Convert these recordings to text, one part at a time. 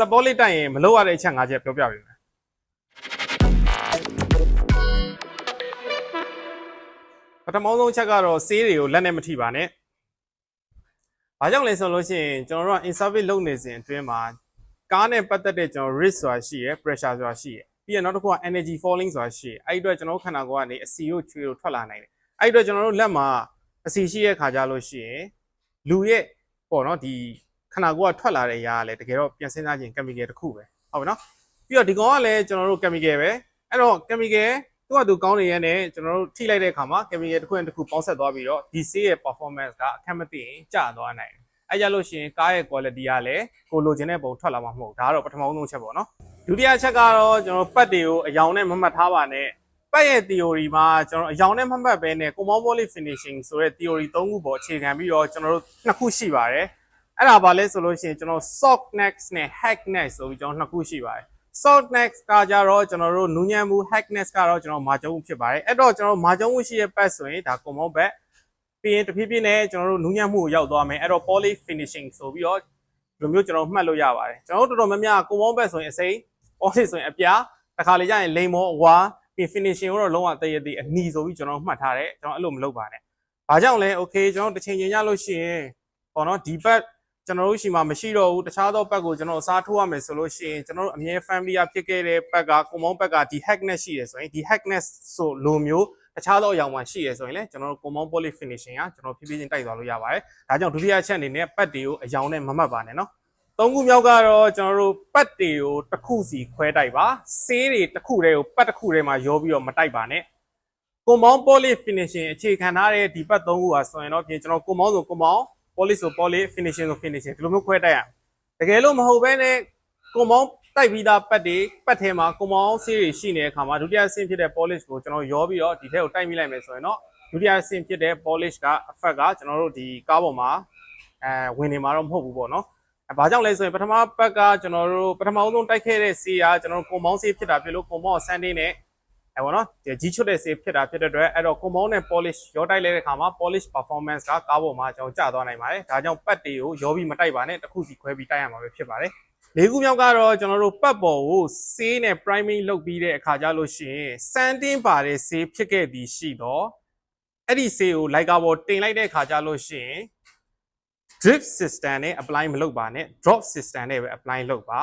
support လေးတိုက်ရင်မလုပ်ရတဲ့အချက်၅ချက်ပြောပြပေးမယ်ပထမဆုံးချက်ကတော့ဆေးတွေကိုလက်နဲ့မထိပါနဲ့ဘာကြောင့်လဲဆိုလို့ရှိရင်ကျွန်တော်တို့က in service လုပ်နေစဉ်အတွင်းမှာကားနဲ့ပတ်သက်တဲ့ကျွန်တော် risk ဆိုတာရှိရယ် pressure ဆိုတာရှိရယ်ပြီးရင်နောက်တစ်ခုက energy falling ဆိုတာရှိရယ်အဲ့ဒီအတွက်ကျွန်တော်တို့ခန္ဓာကိုယ်ကနေအစီကိုချွေကိုထွက်လာနိုင်တယ်အဲ့ဒီအတွက်ကျွန်တော်တို့လက်မှာအစီရှိရဲ့ခါကြလို့ရှိရင်လူရဲ့ပေါ့နော်ဒီ ခန္ဓာကိုယ်ကထွက်လာတဲ့အရာကလည်းတကယ်တော့ပြန်စဉ်းစားခြင်း chemical တစ်ခုပဲဟုတ်ပြီနော်ပြီးတော့ဒီကောင်ကလည်းကျွန်တော်တို့ chemical ပဲအဲ့တော့ chemical သူ့ဟာသူကောင်းနေရတဲ့ကျွန်တော်တို့ထိလိုက်တဲ့အခါမှာ chemical တစ်ခုနဲ့တစ်ခုပေါင်းဆက်သွားပြီးတော့ဒီဆေးရဲ့ performance ကအခက်မသိရင်ကျသွားနိုင်တယ်အဲကြလို့ရှိရင်ကားရဲ့ quality ကလည်းကိုလိုချင်တဲ့ပုံထွက်လာမှာမဟုတ်ဘူးဒါကတော့ပထမဆုံးချက်ပေါ့နော်ဒုတိယချက်ကတော့ကျွန်တော်ပတ်တွေကိုအယောင်နဲ့မမှတ်ထားပါနဲ့ပတ်ရဲ့ theory မှာကျွန်တော်အယောင်နဲ့မမှတ်ပဲနဲ့ compound poly finishing ဆိုတဲ့ theory ၃ခုပေါ်အခြေခံပြီးတော့ကျွန်တော်တို့နှစ်ခုရှိပါတယ် အဲ့ဒါဘာလဲဆိုလို့ရှိရင်ကျွန်တော် softness နဲ့ hardness ဆိုပြီးကျွန်တော်နှစ်ခုရှိပါတယ် softness ကကြတော့ကျွန်တော်တို့နူးညံ့မှု hardness ကတော့ကျွန်တော်မာကြုံမှုဖြစ်ပါတယ်အဲ့တော့ကျွန်တော်မာကြုံမှုရှိတဲ့ပတ်ဆိုရင်ဒါ compound ဘက်ပြီးရင်တဖြည်းဖြည်းနဲ့ကျွန်တော်တို့နူးညံ့မှုကိုရောက်သွားမယ်အဲ့တော့ poly finishing ဆိုပြီးတော့ဒီလိုမျိုးကျွန်တော်မှတ်လို့ရပါတယ်ကျွန်တော်တို့တော်တော်များများ compound ဘက်ဆိုရင်အစိမ်း poly ဆိုရင်အပြားတစ်ခါလေကျရင်လိမ်မောအဝါပြီး finishing ကိုတော့လုံးဝတည့်ရည်တည်အနီဆိုပြီးကျွန်တော်မှတ်ထားတယ်ကျွန်တော်အဲ့လိုမလုပ်ပါနဲ့ဘာကြောင့်လဲ okay ကျွန်တော်တစ်ချိန်ချိန်ရလို့ရှိရင်ပေါ့နော်ဒီဘက် ကျွန်တော်တို့ရှိမှမရှိတော့ဘူးတခြားသောဘက်ကိုကျွန်တော်အစားထိုးရမယ်ဆိုလို့ရှိရင်ကျွန်တော်တို့အမြဲ family ကဖြစ်ခဲ့တဲ့ဘက်ကကွန်မောင်းဘက်ကဒီ hackness ရှိရဆိုရင်ဒီ hackness ဆိုလိုမျိုးတခြားသောအရာမှရှိရဆိုရင်လည်းကျွန်တော်တို့ကွန်မောင်း poly finishing ကကျွန်တော်ဖြည်းဖြည်းချင်းတိုက်သွားလို့ရပါတယ်ဒါကြောင့်ဒုတိယချက်အနေနဲ့ပတ်တွေကိုအယောင်နဲ့မမှတ်ပါနဲ့နော်သုံးခုမြောက်ကတော့ကျွန်တော်တို့ပတ်တွေကိုတစ်ခုစီခွဲတိုက်ပါဆေးတွေတစ်ခုတည်းကိုပတ်တစ်ခုတည်းမှာရောပြီးတော့မတိုက်ပါနဲ့ကွန်မောင်း poly finishing အခြေခံထားတဲ့ဒီပတ်သုံးခုဟာဆိုရင်တော့ပြင်ကျွန်တော်ကွန်မောင်းဆိုကွ န်မောင်း poly ဆို poly finishing ဆို finishing ဒီလိုမျိုးခွဲတိုက်ရအောင်တကယ်လို့မဟုတ်ဘဲနဲ့ကွန်မောင်းတိုက်ပြီးသားပတ်တွေပတ်ထဲမှာကွန်မောင်းဆေးတွေရှိနေတဲ့အခါမှာဒုတိယအဆင့်ဖြစ်တဲ့ polish ကိုကျွန်တော်ရောပြီးတော့ဒီထဲကိုတိုက်မိလိုက်မယ်ဆိုရင်တော့ဒုတိယအဆင့်ဖြစ်တဲ့ polish က effect ကကျွန်တော်တို့ဒီကားပေါ်မှာအဲဝင်နေမှာတော့မဟုတ်ဘူးပေါ့နော်အဲဘာကြောင့်လဲဆိုရင်ပထမပတ်ကကျွန်တော်တို့ပထမအဆုံးတိုက်ခဲ့တဲ့ဆေးကကျွန်တော်တို့ကွန်မောင်းဆေးဖြစ်တာဖြစ်လို့ကွန်မောင်းဆန်တင်းနဲ့ အဲပေါ့နော်ဒီကြီးချွတ်တဲ့ဆေးဖြစ်တာဖြစ်တဲ့အတွက်အဲ့တော့ compound နဲ့ polish ရောတိုက်လိုက်တဲ့အခါမှာ polish performance ကကားပေါ်မှာကျွန်တော်ကျသွားနိုင်ပါတယ်ဒါကြောင့်ပတ်တွေကိုရောပြီးမတိုက်ပါနဲ့တစ်ခုစီခွဲပြီးတိုက်ရမှာပဲဖြစ်ပါတယ်လေးခုမြောက်ကတော့ကျွန်တော်တို့ပတ်ပေါ်ကိုဆေးနဲ့ priming လုပ်ပြီးတဲ့အခါကျလို့ရှိရင်စန်တင်းပါတဲ့ဆေးဖြစ်ခဲ့ပြီးရှိတော့အဲ့ဒီဆေးကိုလိုက်ကာပေါ်တင်လိုက်တဲ့အခါကျလို့ရှိရင် drip system နဲ့ apply မလုပ်ပါနဲ့ drop system နဲ့ပဲ apply လုပ်ပါ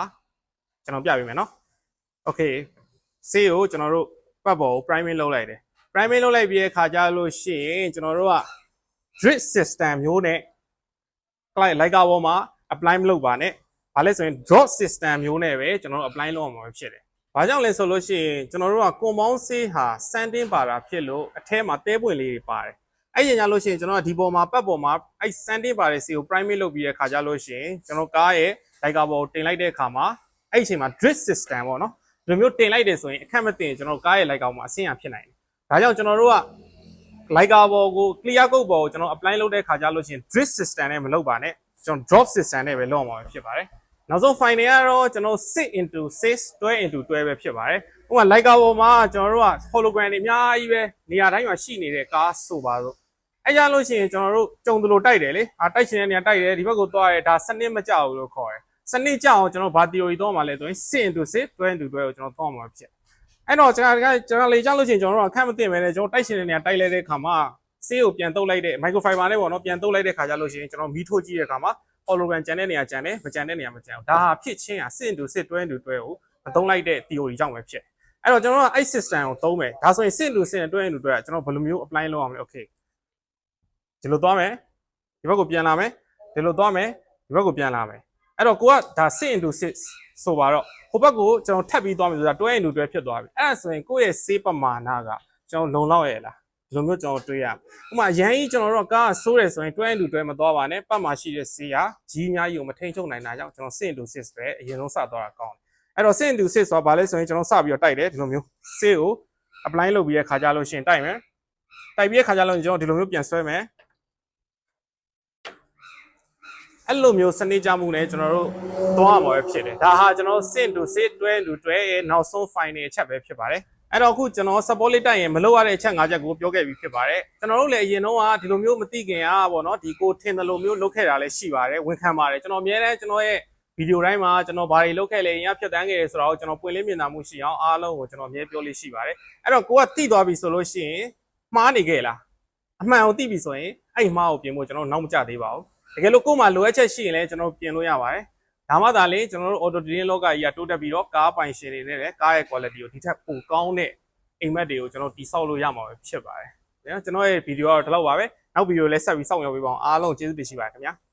ကျွန်တော်ပြပေးမယ်နော် okay ဆေးကိုကျွန်တော်တို့ ပတ်ပေါ်ကို priming လုပ်လိုက်တယ် priming လုပ်လိုက်ပြီးတဲ့အခါကျလို့ရှိရင်ကျွန်တော်တို့က drip system မျိုးနဲ့ client လိုက်ကာပေါ်မှာ apply မလုပ်ပါနဲ့ဘာလဲဆိုရင် drop system မျိုးနဲ့ပဲကျွန်တော်တို့ apply လုပ်အောင်မှာဖြစ်တယ်ဘာကြောင့်လဲဆိုလို့ရှိရင်ကျွန်တော်တို့က compound ဆေးဟာ sanding ပါတာဖြစ်လို့အထဲမှာတဲပွင့်လေးတွေပါတယ်အဲ့ဒီညလို့ရှိရင်ကျွန်တော်ကဒီပေါ်မှာပတ်ပေါ်မှာအဲ့ sanding ပါတဲ့ဆေးကို priming လုပ်ပြီးတဲ့အခါကျလို့ရှိရင်ကျွန်တော်ကားရဲ့လိုက်ကာပေါ်ကိုတင်လိုက်တဲ့အခါမှာအဲ့ဒီအချိန်မှာ drip system ပေါ့နော် ဒီလိုမျိုးတင်လိုက်တယ်ဆိုရင်အခက်မတင်ကျွန်တော်ကားရဲ့လိုက်ကောင်မှာအဆင်ရဖြစ်နိုင်တယ်ဒါကြောင့်ကျွန်တော်တို့ကလိုက်ကာဘောကို clear code ဘောကိုကျွန်တော် apply လုပ်တဲ့ခါကျလို့ရှိရင် drip system နဲ့မလုပ်ပါနဲ့ကျွန်တော် drop system နဲ့ပဲလုပ်အောင်ပါဖြစ်ပါတယ်နောက်ဆုံး final ကတော့ကျွန်တော်6 into 6 12 into 12ပဲဖြစ်ပါတယ်ဥပမာလိုက်ကာဘောမှာကျွန်တော်တို့က hologram တွေအများကြီးပဲနေရာတိုင်းမှာရှိနေတဲ့ကားဆိုပါစို့အဲကြလို့ရှိရင်ကျွန်တော်တို့ကြုံသလိုတိုက်တယ်လေအာတိုက်ရှင်တဲ့နေရာတိုက်တယ်ဒီဘက်ကိုသွားရဲဒါစနစ်မကြောက်ဘူးလို့ခေါ်တယ် စနစ်ကြောက်အောင်ကျွန်တော်ဘာ theory တော့မှလဲဆိုရင်6 into 6 12 into 12ကိုကျွန်တော်သွားမှာဖြစ်အဲ့တော့ကျွန်တော်ကကျွန်တော်လေကြောက်လို့ချင်းကျွန်တော်တို့အခက်မသိမယ်နဲ့ကျွန်တော်တိုက်ရှင်တဲ့နေရာတိုက်လိုက်တဲ့ခါမှာဆေးကိုပြန်တုပ်လိုက်တဲ့ microfiber နဲ့ပေါ့နော်ပြန်တုပ်လိုက်တဲ့ခါကျလို့ရှိရင်ကျွန်တော်မီးထိုးကြည့်တဲ့ခါမှာ hologram ကျန်တဲ့နေရာကျန်တယ်မကျန်တဲ့နေရာမကျန်ဘူးဒါဟာဖြစ်ချင်းဟာစစ်တူစစ်တွဲတူတွဲကိုမသုံးလိုက်တဲ့ theory ကြောင့်ပဲဖြစ်အဲ့တော့ကျွန်တော်ကအဲ့ system ကိုသုံးမယ်ဒါဆိုရင်စစ်တူစစ်တွဲတူတွဲကကျွန်တော်ဘယ်လိုမျိုး apply လုပ်အောင်လဲ okay ဒီလိုသွားမယ်ဒီဘက်ကိုပြန်လာမယ်ဒီလိုသွားမယ်ဒီဘက်ကိုပြန်လာမယ် အဲ့တော့ကိုကဒါစစ် into စစ်ဆိုပါတော့ဟိုဘက်ကိုကျွန်တော်ထပ်ပြီးသွားမယ်ဆိုတာတွဲ into တွဲဖြစ်သွားပြီအဲ့ဒါဆိုရင်ကိုယ့်ရဲ့စေးပမာဏကကျွန်တော်လုံလောက်ရဲ့လားဒီလိုမျိုးကျွန်တော်တွေးရမယ်ဥပမာရန်ကြီးကျွန်တော်တို့ကားဆိုးတယ်ဆိုရင်တွဲ into တွဲမသွားပါနဲ့ပတ်မှာရှိတဲ့စေးဟာကြီးအများကြီးကိုမထိန်ချုပ်နိုင်တာကြောင့်ကျွန်တော်စစ် into စစ်ပဲအရင်ဆုံးစသွားတာကောင်းတယ်အဲ့တော့စစ် into စစ်ဆိုတာဘာလဲဆိုရင်ကျွန်တော်စပြီးတော့တိုက်တယ်ဒီလိုမျိုးစေးကို apply လုပ်ပြီးတဲ့ခါကြလို့ရှိရင်တိုက်မယ်တိုက်ပြီးတဲ့ခါကြလို့ကျွန်တော်ဒီလိုမျိုးပြန်ဆွဲမယ် အဲ့လိုမျိုးစနစ်ကြမှုနဲ့ကျွန်တော်တို့သွားမှာပဲဖြစ်တယ်ဒါဟာကျွန်တော်စင့်တူစစ်တွဲတူတွဲရဲ့နောက်ဆုံး final အချက်ပဲဖြစ်ပါတယ်အဲ့တော့အခုကျွန်တော် support လေးတိုက်ရင်မလုပ်ရတဲ့အချက်၅ချက်ကိုပြောခဲ့ပြီးဖြစ်ပါတယ်ကျွန်တော်တို့လည်းအရင်တော့ကဒီလိုမျိုးမသိခင်อ่ะဗောနော်ဒီကိုထင်တယ်လို့မျိုးလုပ်ခဲ့တာလည်းရှိပါတယ်ဝန်ခံပါတယ်ကျွန်တော်အများတန်းကျွန်တော်ရဲ့ဗီဒီယိုတိုင်းမှာကျွန်တော်ဘာတွေလုပ်ခဲ့လဲရဖြတ်တန်းခဲ့ရဲဆိုတော့ကျွန်တော်ပွင့်လင်းမြင်သာမှုရှိအောင်အားလုံးကိုကျွန်တော်အမြဲပြောလေးရှိပါတယ်အဲ့တော့ကိုကတိသွားပြီဆိုလို့ရှိရင်မှားနေခဲ့လားအမှန်ကိုသိပြီဆိုရင်အဲ့ဒီမှားကိုပြင်ဖို့ကျွန်တော်နောက်မကျသေးပါဘူး တကယ်လို့ကို့မှာလိုအပ်ချက်ရှိရင်လည်းကျွန်တော်ပြင်လို့ရပါတယ်ဒါမှသာလေကျွန်တော်တို့ auto dealing လောကကြီးကတိုးတက်ပြီးတော့ကားပိုင်ရှင်တွေနဲ့လည်းကားရဲ့ quality ကိုဒီထက်ပိုကောင်းတဲ့အိမ်မက်တွေကိုကျွန်တော်တိဆောက်လို့ရမှာပဲဖြစ်ပါတယ်။ဒါကြောင့်ကျွန်တော်ရဲ့ဗီဒီယိုကတော့ဒီလောက်ပါပဲ။နောက်ဗီဒီယိုလည်းဆက်ပြီးစောင့်မျှော်ပေးပါအောင်အားလုံးကျေးဇူးတင်ရှိပါတယ်ခင်ဗျာ။